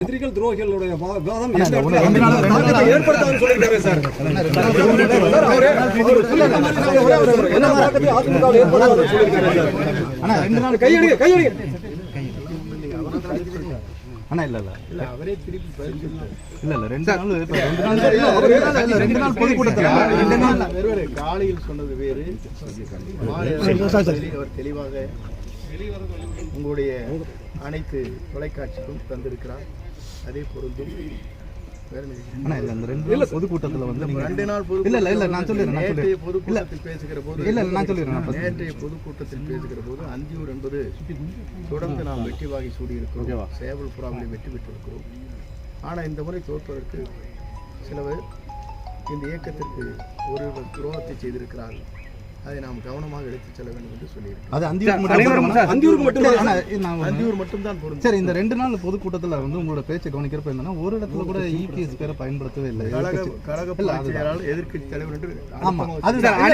எதிரிகள் துரோகிகளுடைய வாதம் கையடிங்க கையடிங்க அண்ணா இல்ல இல்ல. இல்ல அவரே திருப்பி பதில் சொல்லுவாரு. இல்ல இல்ல ரெண்டு நாள் இப்ப ரெண்டு நாள் இல்ல, ரெண்டு நாள் இல்ல ரெண்டு நாள் பொதுக்கூட்டத்துல. ரெண்டு நாள் வேறு வேறு காலையில் சொன்னது வேறு. அவர் தெளிவாக உங்களுடைய அனைத்து தொலைக்காட்சிக்கும் தந்திருக்கிறார். அதே பொருந்தும் பொதுக்கூட்டத்துல வந்து ரெண்டு நாள் இல்ல இல்ல இல்ல நான் சொல்லிடுறேன் நான் நேற்றைய பொதுக்கூட்டத்தில் பேசுகிற போது இல்ல, நான் சொல்லிடுறேன். நேற்றைய பொதுக்கூட்டத்தில் பேசுகிற போது அந்தியூர் என்பது தொடர்ந்து நாம் வெற்றி வாகி சூடியிருக்கிறோம். சேவல் புறாவிலே வெற்றி பெற்றிருக்கிறோம். ஆனால் இந்த முறை தோற்பதற்கு சிலவர் இந்த இயக்கத்திற்கு ஒரு துரோகத்தை செய்திருக்கிறார்கள். அதை நாம் கவனமாக எடுத்துச் செல்ல வேண்டும் என்று சொல்லியிருக்கிறோம். அது அந்தியூர் மட்டும் அந்தியூருக்கு மட்டும்? அந்தியூர் மட்டும்தான் பொருந்தும். சரி இந்த ரெண்டு நாள் பொதுக்கூட்டத்துல வந்து உங்களோட பேச்சை கவனிக்கிறப்ப என்னன்னா ஒரு இடத்துல கூட இபிஎஸ் பேரை பயன்படுத்தவே இல்லை. கழக எதிர்க்கட்சி- கழக எதிர்க்கட்சி தலைவர் என்று ஆமா அதுதான்.